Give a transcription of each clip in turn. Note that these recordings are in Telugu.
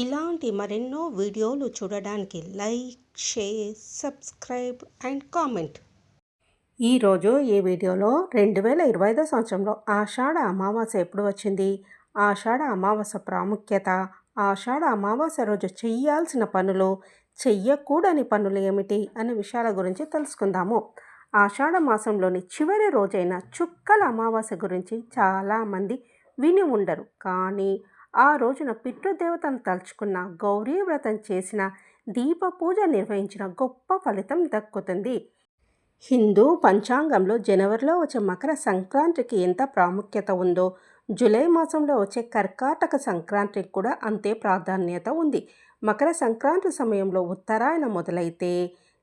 ఇలాంటి మరెన్నో వీడియోలు చూడడానికి like share subscribe and comment. ఈరోజు ఈ వీడియోలో రెండు వేల ఇరవై ఐదో సంవత్సరంలో ఆషాఢ అమావాస్య ఎప్పుడు వచ్చింది? ఆషాఢ అమావాస్య ప్రాముఖ్యత ఆషాఢ అమావాస్య రోజు చెయ్యాల్సిన పనులు చెయ్యకూడని పనులు ఏమిటి అనే విషయాల గురించి తెలుసుకుందాము. ఆషాఢ మాసంలోని చివరి రోజైన చుక్కల అమావాస్య గురించి చాలామంది విని ఉండరు. కానీ ఆ రోజున పితృదేవతను తలుచుకున్న గౌరీ వ్రతం చేసిన దీప పూజ నిర్వహించిన గొప్ప ఫలితం దక్కుతుంది. హిందూ పంచాంగంలో జనవరిలో వచ్చే మకర సంక్రాంతికి ఎంత ప్రాముఖ్యత ఉందో జూలై మాసంలో వచ్చే కర్కాటక సంక్రాంతికి కూడా అంతే ప్రాధాన్యత ఉంది. మకర సంక్రాంతి సమయంలో ఉత్తరాయణ మొదలైతే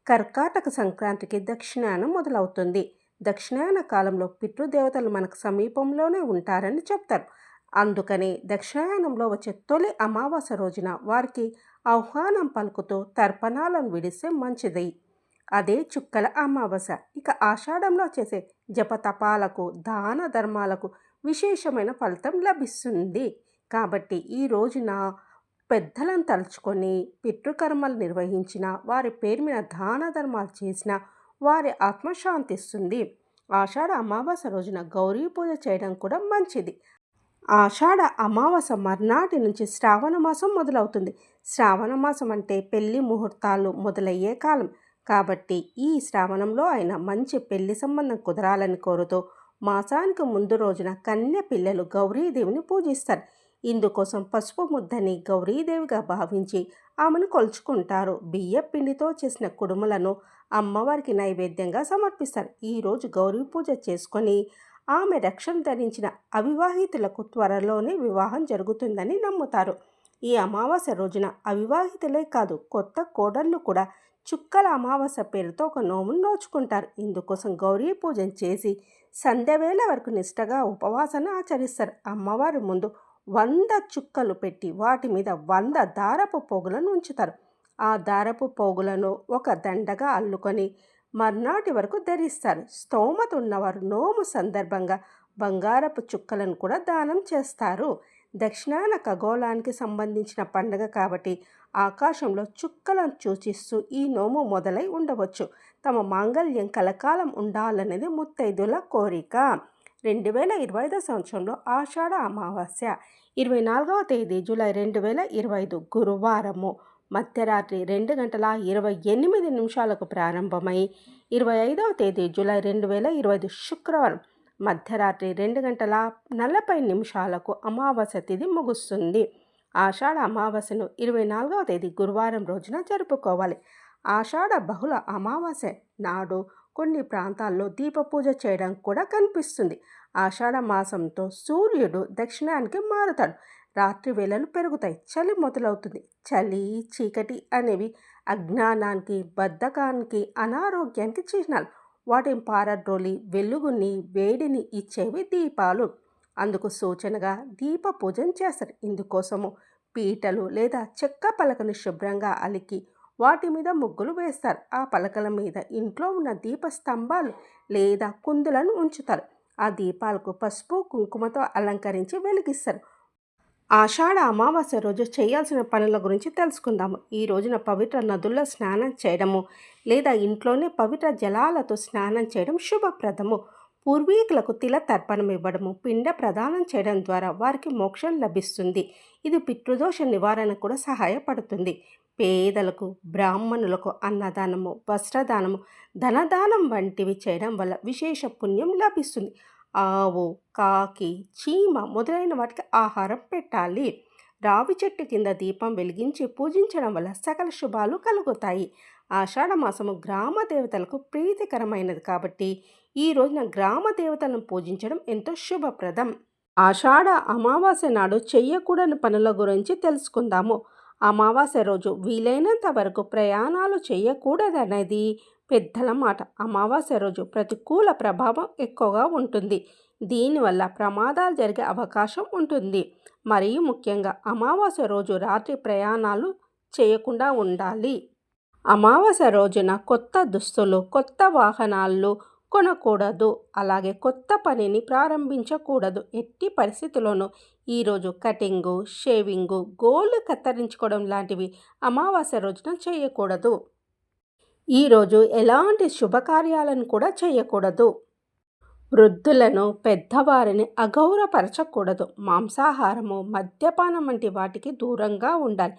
కర్కాటక సంక్రాంతికి దక్షిణాయనం మొదలవుతుంది. దక్షిణాయన కాలంలో పితృదేవతలు మనకు సమీపంలోనే ఉంటారని చెప్తారు. అందుకని దక్షిణాయనంలో వచ్చే తొలి అమావాస్య రోజున వారికి ఆహ్వానం పలుకుతూ తర్పణాలను విడిస్తే మంచిది. అదే చుక్కల అమావాస్య ఇక ఆషాఢంలో చేసే జపతపాలకు దాన ధర్మాలకు విశేషమైన ఫలితం లభిస్తుంది. కాబట్టి ఈ రోజున పెద్దలను తలుచుకొని పితృకర్మలు నిర్వహించిన వారి పేరు మీద దాన ధర్మాలు చేసిన వారి ఆత్మశాంతిస్తుంది ఆషాఢ అమావాస్య రోజున గౌరీ పూజ చేయడం కూడా మంచిది. ఆషాఢ అమావాస్య మర్నాటి నుంచి శ్రావణ మాసం మొదలవుతుంది. శ్రావణ మాసం అంటే పెళ్ళి ముహూర్తాలు మొదలయ్యే కాలం. కాబట్టి ఈ శ్రావణంలో అయిన మంచి పెళ్ళి సంబంధం కుదరాలని కోరుతూ మాసానికి ముందు రోజున కన్య పిల్లలు గౌరీదేవిని పూజిస్తారు. ఇందుకోసం పసుపు ముద్దని గౌరీదేవిగా భావించి ఆమెను కొలుచుకుంటారు. బియ్య పిండితో చేసిన కుడుములను అమ్మవారికి నైవేద్యంగా సమర్పిస్తారు. ఈరోజు గౌరీ పూజ చేసుకొని ఆమె రక్షణ ధరించిన అవివాహితులకు త్వరలోనే వివాహం జరుగుతుందని నమ్ముతారు. ఈ అమావాస్య రోజున అవివాహితులే కాదు కొత్త కోడళ్ళు కూడా చుక్కల అమావాస్య పేరుతో ఒక నోమును నోచుకుంటారు. ఇందుకోసం గౌరీ పూజను చేసి సంధ్యవేళ వరకు నిష్టగా ఉపవాసన ఆచరిస్తారు. అమ్మవారి ముందు వంద చుక్కలు పెట్టి వాటి మీద వంద దారపు పోగులను ఉంచుతారు. ఆ దారపు పోగులను ఒక దండగా అల్లుకొని మర్నాటి వరకు ధరిస్తారు. స్తోమత ఉన్నవారు నోము సందర్భంగా బంగారపు చుక్కలను కూడా దానం చేస్తారు. దక్షిణాన ఖగోళానికి సంబంధించిన పండగ కాబట్టి ఆకాశంలో చుక్కలను సూచిస్తూ ఈ నోము మొదలై ఉండవచ్చు. తమ మాంగళ్యం కలకాలం ఉండాలనేది ముత్తైదుల కోరిక. రెండు వేల ఇరవై ఐదో సంవత్సరంలో ఆషాఢ అమావాస్య ఇరవై నాలుగవ తేదీ జూలై రెండు వేల ఇరవై ఐదు గురువారము. మధ్యరాత్రి రెండు గంటల ఇరవై ఎనిమిది నిమిషాలకు ప్రారంభమై ఇరవై ఐదవ తేదీ జూలై రెండు వేల ఇరవై ఐదు శుక్రవారం మధ్యరాత్రి రెండు గంటల నలభై నిమిషాలకు అమావాస్య తిథి ముగుస్తుంది. ఆషాఢ అమావాస్యను ఇరవై నాలుగవ తేదీ గురువారం రోజున జరుపుకోవాలి. ఆషాఢ బహుళ అమావాస్య నాడు కొన్ని ప్రాంతాల్లో దీపపూజ చేయడం కూడా కనిపిస్తుంది. ఆషాఢ మాసంతో సూర్యుడు దక్షిణానికి మారుతాడు. రాత్రి వేళలు పెరుగుతాయి. చలి మొదలవుతుంది. చలి చీకటి అనేవి అజ్ఞానానికి బద్ధకానికి అనారోగ్యానికి చిహ్నాలు. వాటిని పారద్రోలి వెలుగుని వేడిని ఇచ్చేవి దీపాలు. అందుకు సూచనగా దీప పూజన చేస్తారు. ఇందుకోసము పీటలు లేదా చెక్క పలకను శుభ్రంగా అలికి వాటి మీద ముగ్గులు వేస్తారు. ఆ పలకల మీద ఇంట్లో ఉన్న దీప స్తంభాలు లేదా కుందులను ఉంచుతారు. ఆ దీపాలకు పసుపు కుంకుమతో అలంకరించి వెలిగిస్తారు. ఆషాఢ అమావాస్య రోజు చేయాల్సిన పనుల గురించి తెలుసుకుందాము. ఈ రోజున పవిత్ర నదుల్లో స్నానం చేయడము లేదా ఇంట్లోనే పవిత్ర జలాలతో స్నానం చేయడం శుభప్రదము. పూర్వీకులకు తిల తర్పణం ఇవ్వడము పిండ ప్రదానం చేయడం ద్వారా వారికి మోక్షం లభిస్తుంది. ఇది పితృదోష నివారణ కూడా సహాయపడుతుంది. పేదలకు బ్రాహ్మణులకు అన్నదానము వస్త్రదానము ధనదానం వంటివి చేయడం వల్ల విశేష పుణ్యం లభిస్తుంది. ఆవు కాకి చీమ మొదలైన వాటికి ఆహారం పెట్టాలి. రావి చెట్టు కింద దీపం వెలిగించి పూజించడం వల్ల సకల శుభాలు కలుగుతాయి. ఆషాఢ మాసము గ్రామ దేవతలకు ప్రీతికరమైనది కాబట్టి ఈ రోజున గ్రామ దేవతలను పూజించడం ఎంతో శుభప్రదం. ఆషాఢ అమావాస్య నాడు చెయ్యకూడని పనుల గురించి తెలుసుకుందాము. అమావాస్య రోజు వీలైనంత వరకు ప్రయాణాలు చేయకూడదనేది పెద్దల మాట. అమావాస్య రోజు ప్రతికూల ప్రభావం ఎక్కువగా ఉంటుంది. దీనివల్ల ప్రమాదాలు జరిగే అవకాశం ఉంటుంది. మరియు ముఖ్యంగా అమావాస్య రోజు రాత్రి ప్రయాణాలు చేయకుండా ఉండాలి. అమావాస్య రోజున కొత్త దుస్తులు కొత్త వాహనాలు కొనకూడదు. అలాగే కొత్త పనిని ప్రారంభించకూడదు. ఎట్టి పరిస్థితుల్లోనూ ఈరోజు కటింగు షేవింగు గోళ్ళు కత్తిరించుకోవడం లాంటివి అమావాస్య రోజున చేయకూడదు. ఈరోజు ఎలాంటి శుభకార్యాలను కూడా చేయకూడదు. వృద్ధులను పెద్దవారిని అగౌరవపరచకూడదు. మాంసాహారము మద్యపానం వంటి వాటికి దూరంగా ఉండాలి.